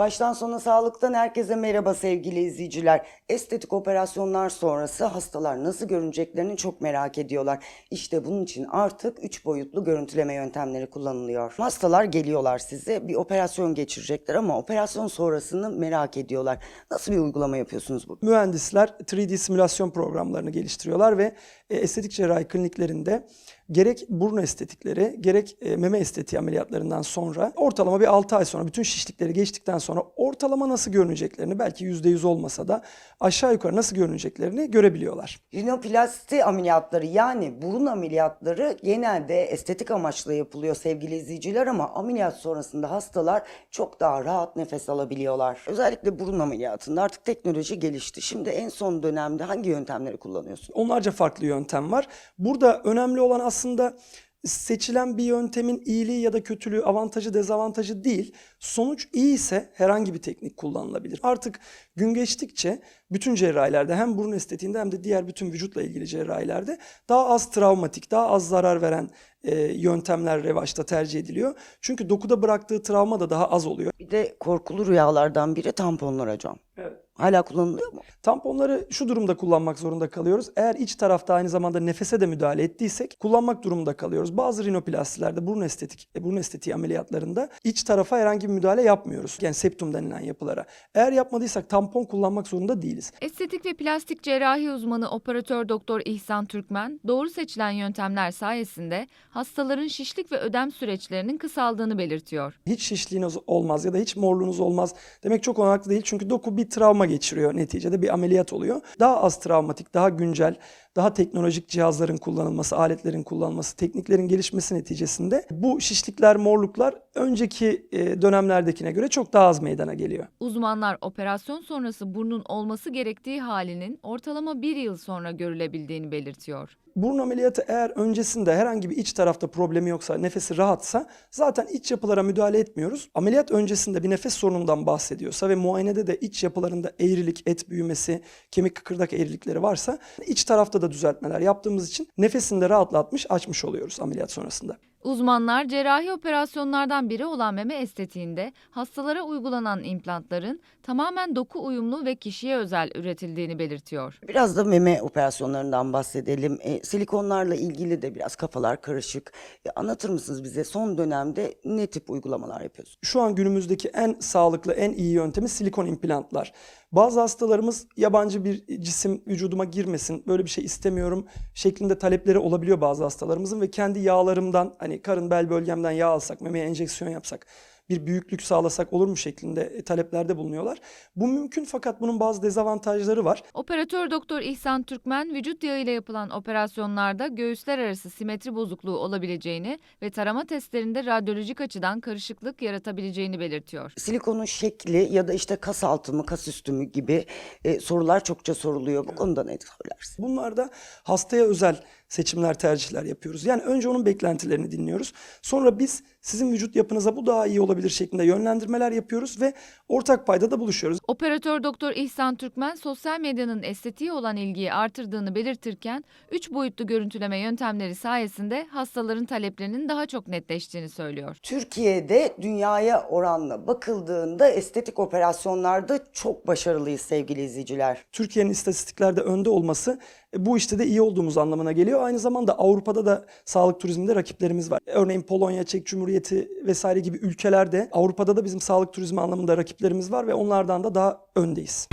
Baştan sona sağlıktan herkese merhaba sevgili izleyiciler. Estetik operasyonlar sonrası hastalar nasıl görüneceklerini çok merak ediyorlar. İşte bunun için artık 3 boyutlu görüntüleme yöntemleri kullanılıyor. Hastalar geliyorlar size bir operasyon geçirecekler ama operasyon sonrasını merak ediyorlar. Nasıl bir uygulama yapıyorsunuz bu? Mühendisler 3D simülasyon programlarını geliştiriyorlar ve e, estetik cerrahi kliniklerinde gerek burun estetikleri gerek e, meme estetiği ameliyatlarından sonra ortalama bir 6 ay sonra bütün şişlikleri geçtikten sonra ortalama nasıl görüneceklerini belki %100 olmasa da aşağı yukarı nasıl görüneceklerini görebiliyorlar. Rinoplasti ameliyatları yani burun ameliyatları genelde estetik amaçla yapılıyor sevgili izleyiciler ama ameliyat sonrasında hastalar çok daha rahat nefes alabiliyorlar. Özellikle burun ameliyatında artık teknoloji gelişti. Şimdi en son dönemde hangi yöntemleri kullanıyorsun? Onlarca farklı yöntem var. Burada önemli olan aslında seçilen bir yöntemin iyiliği ya da kötülüğü, avantajı, dezavantajı değil. Sonuç iyi ise herhangi bir teknik kullanılabilir. Artık gün geçtikçe bütün cerrahilerde hem burun estetiğinde hem de diğer bütün vücutla ilgili cerrahilerde daha az travmatik, daha az zarar veren e, yöntemler revaçta tercih ediliyor. Çünkü dokuda bıraktığı travma da daha az oluyor. Bir de korkulu rüyalardan biri tamponlar hocam. Evet. Hala kullanılıyor mu? Tamponları şu durumda kullanmak zorunda kalıyoruz. Eğer iç tarafta aynı zamanda nefese de müdahale ettiysek kullanmak durumunda kalıyoruz. Bazı rinoplastilerde burun estetik, e, burun estetiği ameliyatlarında iç tarafa herhangi bir müdahale yapmıyoruz. Yani septum denilen yapılara. Eğer yapmadıysak tampon kullanmak zorunda değiliz. Estetik ve plastik cerrahi uzmanı operatör doktor İhsan Türkmen, doğru seçilen yöntemler sayesinde hastaların şişlik ve ödem süreçlerinin kısaldığını belirtiyor. Hiç şişliğiniz olmaz ya da hiç morluğunuz olmaz demek çok olanaklı değil. Çünkü doku bir travma geçiriyor neticede bir ameliyat oluyor. Daha az travmatik, daha güncel, daha teknolojik cihazların kullanılması, aletlerin kullanılması, tekniklerin gelişmesi neticesinde bu şişlikler, morluklar önceki e, dönemlerdekine göre çok daha az meydana geliyor. Uzmanlar operasyon sonrası burnun olması gerektiği halinin ortalama bir yıl sonra görülebildiğini belirtiyor. Burun ameliyatı eğer öncesinde herhangi bir iç tarafta problemi yoksa, nefesi rahatsa zaten iç yapılara müdahale etmiyoruz. Ameliyat öncesinde bir nefes sorunundan bahsediyorsa ve muayenede de iç yapılarında eğrilik, et büyümesi, kemik kıkırdak eğrilikleri varsa iç tarafta da düzeltmeler yaptığımız için nefesini de rahatlatmış, açmış oluyoruz ameliyat sonrasında. Uzmanlar cerrahi operasyonlardan biri olan meme estetiğinde hastalara uygulanan implantların tamamen doku uyumlu ve kişiye özel üretildiğini belirtiyor. Biraz da meme operasyonlarından bahsedelim. E, silikonlarla ilgili de biraz kafalar karışık. E, anlatır mısınız bize son dönemde ne tip uygulamalar yapıyorsunuz? Şu an günümüzdeki en sağlıklı, en iyi yöntemi silikon implantlar. Bazı hastalarımız yabancı bir cisim vücuduma girmesin, böyle bir şey istemiyorum şeklinde talepleri olabiliyor bazı hastalarımızın ve kendi yağlarımdan hani karın bel bölgemden yağ alsak, memeye enjeksiyon yapsak bir büyüklük sağlasak olur mu şeklinde e, taleplerde bulunuyorlar. Bu mümkün fakat bunun bazı dezavantajları var. Operatör doktor İhsan Türkmen vücut yağıyla yapılan operasyonlarda göğüsler arası simetri bozukluğu olabileceğini ve tarama testlerinde radyolojik açıdan karışıklık yaratabileceğini belirtiyor. Silikonun şekli ya da işte kas altı mı, kas üstü mü gibi e, sorular çokça soruluyor. Bu konuda ne söylersin? Bunlarda hastaya özel seçimler, tercihler yapıyoruz. Yani önce onun beklentilerini dinliyoruz. Sonra biz sizin vücut yapınıza bu daha iyi olabilir şeklinde yönlendirmeler yapıyoruz ve ortak payda da buluşuyoruz. Operatör doktor İhsan Türkmen sosyal medyanın estetiğe olan ilgiyi artırdığını belirtirken 3 boyutlu görüntüleme yöntemleri sayesinde hastaların taleplerinin daha çok netleştiğini söylüyor. Türkiye'de dünyaya oranla bakıldığında estetik operasyonlarda çok başarılıyız sevgili izleyiciler. Türkiye'nin istatistiklerde önde olması e, bu işte de iyi olduğumuz anlamına geliyor. Aynı zamanda Avrupa'da da sağlık turizminde rakiplerimiz var. Örneğin Polonya, Çek Cumhuriyeti vesaire gibi ülkelerde Avrupa'da da bizim sağlık turizmi anlamında rakiplerimiz var ve onlardan da daha öndeyiz.